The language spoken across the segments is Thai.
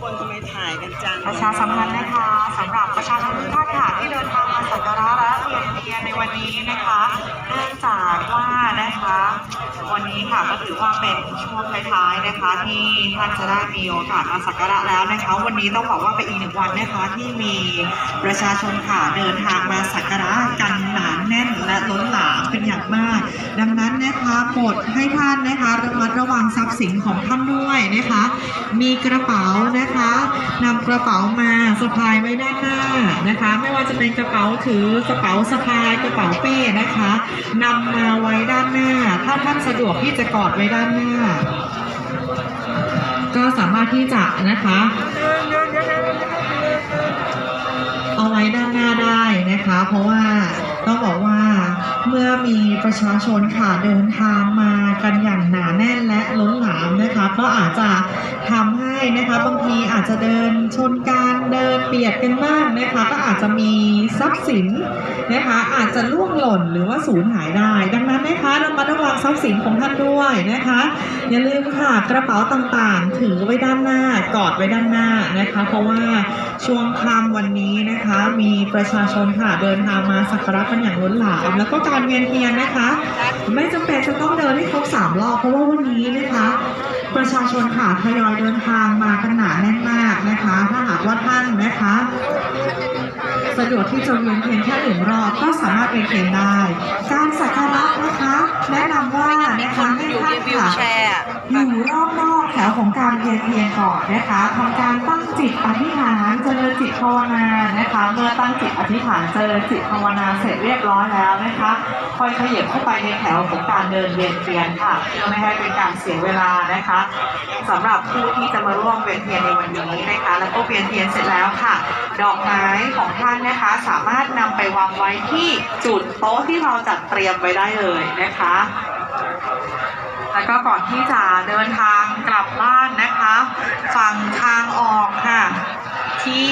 คนทำไมถ่ายกันจัง ประชาสัมพันธ์นะคะสำหรับประชาชนทุกท่านค่ะที่เดินทางมาสักการะและเวียนเทียนในวันนี้นะคะเนื่องจากว่านะคะ วันนี้ค่ะก็ถือว่าเป็นช่วงท้ายๆนะคะ ที่ท่านจะได้มีโอกาสมาสักการะแล้วนะคะ วันนี้ต้องบอกว่าเป็นอีกหนึ่งวันนะคะที่มีประชาชนค่ะเดินทางมาสักการะกันหนา อย่างมาก ดังนั้นนะคะโปรดให้ท่านนะคะระมัดระวังทรัพย์สินของท่านด้วยนะคะ มีกระเป๋านะคะนำกระเป๋ามาสะพายไว้ด้านหน้านะคะ ไม่ว่าจะเป็นกระเป๋าถือกระเป๋าสะพายกระเป๋าเป้นะคะนำมาไว้ด้านหน้า ถ้าท่านสะดวกที่จะกอดไว้ด้านหน้า ก็สามารถที่จะนะคะเอาไว้ด้านหน้าได้นะคะ เพราะว่าต้องบอกว่า เมื่อมีประชาชนค่ะเดินทางมา กันอย่างหนาแน่นและล้นหลามนะคะก็อาจจะทำให้นะคะบางทีอาจจะเดินชนกันเดินเบียดกันบ้างนะคะก็อาจจะมีทรัพย์สินนะคะอาจจะล่วงหล่นหรือว่าสูญหายได้ ดังนั้นนะคะเรามาระวังทรัพย์สินของท่านด้วยนะคะ อย่าลืมค่ะกระเป๋าต่างๆ ถือไว้ด้านหน้ากอดไว้ด้านหน้านะคะ เพราะว่าช่วงค่ำวันนี้นะคะ มีประชาชนค่ะเดินทางมาสักการะกันอย่างล้นหลามแล้วก็การเวียนเทียนนะคะ ไม่จำเป็นจะต้องเดินให้ครบสามรอบเพราะว่าวันนี้นะคะ ประชาชนค่ะทยอยเดินทางมากันหนาแน่นมากนะคะ ถ้าหากว่าท่านนะคะ สะดวกที่จะเวียนเทียนแค่หนึ่งรอบก็สามารถเวียนเทียนได้ การสักการะนะคะแนะนำว่านะคะให้อยู่ท่าในนวิวค่ะแชร์อยู่รอบนอกแถวของการเวียนเทียนก่อนนะคะทำการตั้งจิตอธิษฐานเจริญจิตภาวนานะคะ เมื่อตั้งจิตอธิษฐานเจริญจิตภาวนาเสร็จเรียบร้อยแล้วนะคะค่อยขยับเข้าไปในแถวของการเดินเวียนเทียนค่ะเพื่อไม่ให้เป็นการเสียเวลานะคะสำหรับผู้ที่จะมาร่วมเวียนเทียนในวันนี้นะคะ แล้วก็เวียนเทียนเสร็จแล้วค่ะ ดอกไม้ของท่านนะคะ สามารถนำไปวางไว้ที่จุดโต๊ะที่เราจัดเตรียมไว้ได้เลยนะคะ แล้วก็ก่อนที่จะเดินทางกลับบ้านนะคะ ฝั่งทางออกค่ะที่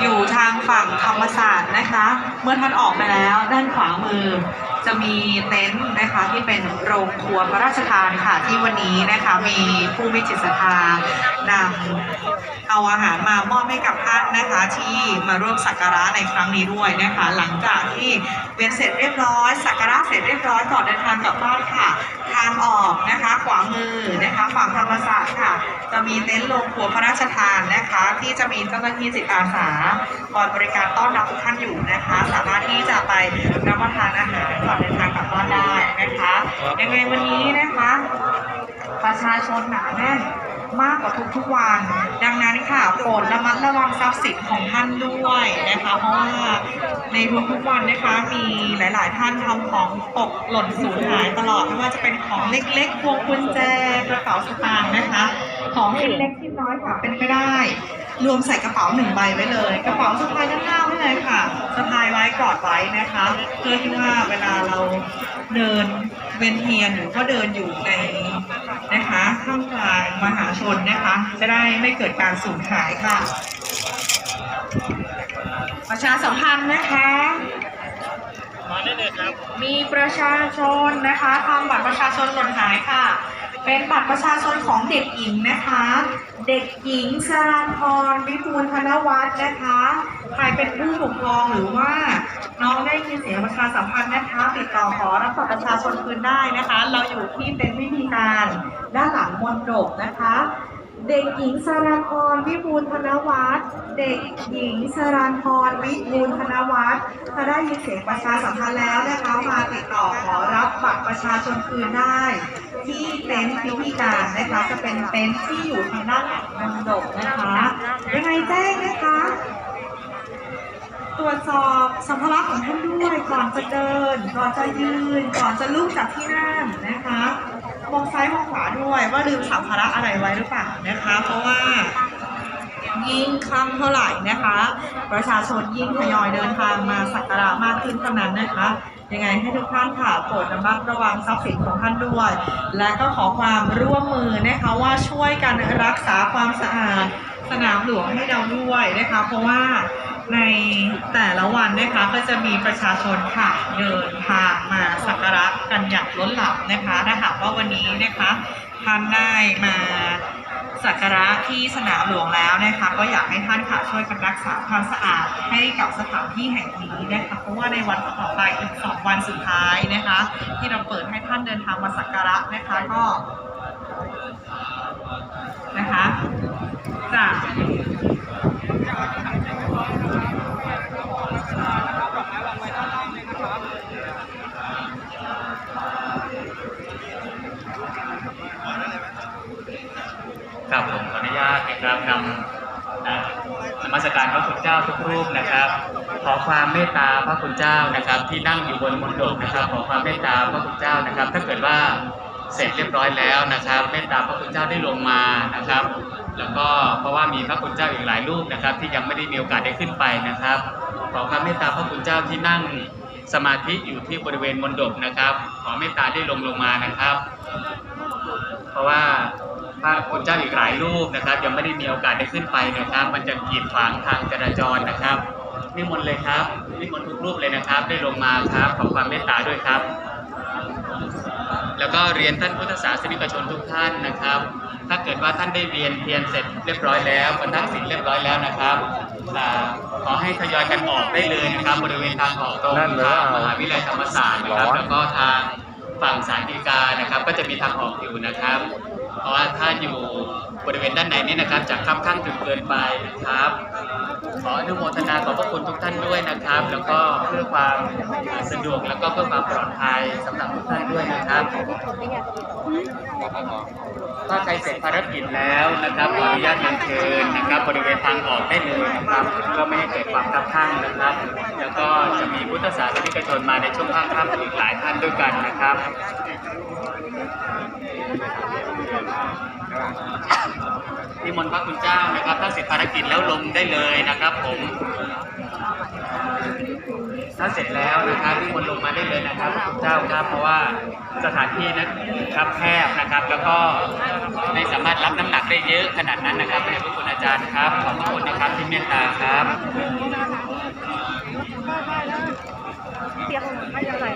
อยู่ทางฝั่งธรรมศาสตร์นะคะ เมื่อท่านออกไปแล้วด้านขวามือ จะมีเต็นท์นะคะที่เป็นโรงครัวพระราชทานค่ะที่วันนี้นะคะมีผู้มีจิตศรัทธานำเอาอาหารมามอบให้กับท่านนะคะที่มาร่วมสักการะในครั้งนี้ด้วยนะคะ หลังจากที่เวียนเสร็จเรียบร้อยสักการะเสร็จเรียบร้อยก่อนเดินทางกลับบ้านค่ะทางออกนะคะขวามือนะคะฝั่งธรรมศาสตร์ค่ะ จะมีเต็นท์โรงครัวพระราชทานนะคะ ที่จะมีเจ้าหน้าที่จิตอาสาคอยบริการต้อนรับทุกท่านอยู่นะคะ สามารถที่จะไปรับประทานอาหารก่อนเดินทางกลับบ้านได้นะคะยังไงวันนี้นะคะ ประชาชนหนาแน่นมากกว่าทุกๆวัน ดังนั้นค่ะโปรดระมัดระวังทรัพย์สินของท่านด้วยนะคะ เพราะว่าในทุกๆวันนะคะมีหลายๆท่านทำของตกหล่นสูญหายตลอดไม่ว่าจะเป็นของเล็กๆพวงกุญแจกระเป๋าสตางค์นะคะ ของชิ้นเล็กชิ้นน้อยค่ะเป็นไปได้ รวมใส่กระเป๋าหนึ่งใบไว้เลย กระเป๋าสะพายด้านหน้าไว้เลยค่ะสะพายไว้กอดไว้นะคะ เพื่อที่ว่าเวลาเราเดินเวียนเทียนหรือว่าเดินอยู่ในนะคะท่ามกลางมหาชนนะคะ จะได้ไม่เกิดการสูญหายค่ะ ประชาสัมพันธ์นะคะ ได้เลยครับ มีประชาชนนะคะทำบัตรประชาชนหล่นหายค่ะ เป็นบัตรประชาชนของเด็กหญิงนะคะ เด็กหญิงสรันพรวิบูลธนวัฒน์นะคะ ใครเป็นผู้ปกครองหรือว่าน้องได้ยินเสียงประชาสัมพันธ์นะคะติดต่อขอรับบัตรประชาชนคืนได้นะคะ เราอยู่ที่เป็นวิธีการด้านหลังมณฑปนะคะ เด็กหญิงสรันพรวิบูลธนวัฒน์เด็กหญิงสรันพรวิบูลธนวัฒน์ถ้าได้ยินเสียงประชาสัมพันธ์แล้วนะคะมาติดต่อขอรับบัตรประชาชนคืนได้ ที่เต็นท์พิธีการนะคะจะเป็นเต็นท์ที่อยู่ทางด้านหลังมณฑปนะคะยังไงแจ้งนะคะตรวจสอบสัมภาระของท่านด้วยก่อนจะเดิน ก่อนจะยืน ก่อนจะลุกจากที่นั่งนะคะ มองซ้ายมองขวาด้วยว่าลืมสัมภาระอะไรไว้หรือเปล่านะคะ เพราะว่ายิ่งค่ำเท่าไหร่นะคะ ประชาชนยิ่งทยอยเดินทางมาสักการะมากขึ้นเท่านั้นนะคะยังไงให้ทุกท่านค่ะโปรดระมัดระวังทรัพย์สินของท่านด้วย และก็ขอความร่วมมือนะคะว่าช่วยกันรักษาความสะอาดสนามหลวงให้เราด้วยนะคะ เพราะว่า ในแต่ละวันนะคะก็จะมีประชาชนค่ะเดินทางมาสักการะกันอย่างล้นหลามนะคะถ้าหากว่าวันนี้นะคะท่านได้มาสักการะที่สนามหลวงแล้วนะคะก็อยากให้ท่านค่ะช่วยกันรักษาความสะอาดให้กับสถานที่แห่งนี้นะคะเพราะว่าในวันต่อไปอีกสองวันสุดท้ายนะคะ ที่เราเปิดให้ท่านเดินทางมาสักการะนะคะก็นะคะจะ ครับผมขออนุญาต นะครับนำอ่านมัสการพระคุณเจ้าทุกรูปนะครับ ขอความเมตตาพระคุณเจ้านะครับ ที่นั่งอยู่บนมณฑลนะครับ ขอความเมตตาพระคุณเจ้านะครับ ถ้าเกิดว่าเสร็จเรียบร้อยแล้วนะครับ เมตตาพระคุณเจ้าได้ลงมานะครับ แล้วก็เพราะว่ามีพระคุณเจ้าอีกหลายรูปนะครับ ที่ยังไม่ได้มีโอกาสได้ขึ้นไปนะครับ ขอความเมตตาพระคุณเจ้าที่นั่งสมาธิอยู่ที่บริเวณมณฑปนะครับ ขอเมตตาได้ลงลงมานะครับ เพราะว่า พระคุณเจ้าอีกหลายรูปนะครับ ยังไม่ได้มีโอกาสได้ขึ้นไปนะครับ มันจะกีดขวางทางจราจรนะครับนิมนต์เลยครับนิมนต์ทุกรูปเลยนะครับ ได้ลงมาครับขอความเมตตาด้วยครับ แล้วก็เรียนท่านพุทธศาสนิกชนทุกท่านนะครับ ถ้าเกิดว่าท่านได้เรียนเพียรเสร็จเรียบร้อยแล้วบรรทัดสินเรียบร้อยแล้วนะครับอ่าขอให้ทยอยกันออกได้เลยนะครับ บริเวณทางออกตรงนั่นเหรอทางมหาวิทยาลัยธรรมศาสตร์นะครับร้อนแล้วก็ทางฝั่งสารดีกานะครับ ก็จะมีทางออกอยู่นะครับเพ ราะว่าถ้าอยู่บริเวณด้านในนี้นะครับจะค่ำข้างถึงเกินไปนะครับ ขออนุโมทนาขอบพระคุณทุกท่านด้วยนะครับ แล้วก็เพื่อความสะดวกแล้วก็เพื่อความปลอดภัยสำหรับทุกท่านด้วยนะครับถ้าใครเสร็จภารกิจแล้วนะครับขออนุญาตเรียนเชิญนะครับ บริเวณทางออกได้เลยนะครับก็ไม่ให้เกิดความคับข้างนะครับ แล้วก็จะมีพุทธศาสนิกชนมาในช่วงข้างค่ำอีกหลายท่านด้วยกันนะครับ นิมนต์พระคุณเจ้านะครับถ้าเสร็จภารกิจแล้วลงได้เลยนะครับ ผมถ้าเสร็จแล้วนะครับนิมนต์ลงมาได้เลยนะครับพระคุณเจ้าครับเพราะว่าสถานที่นะครับแคบนะครับ แล้วก็ไม่สามารถรับน้ำหนักได้เยอะขนาดนั้นนะครับพระเดชพระคุณอาจารย์ครับขอบพระคุณนะครับที่เมตตาครับเปียกไม่ยังไง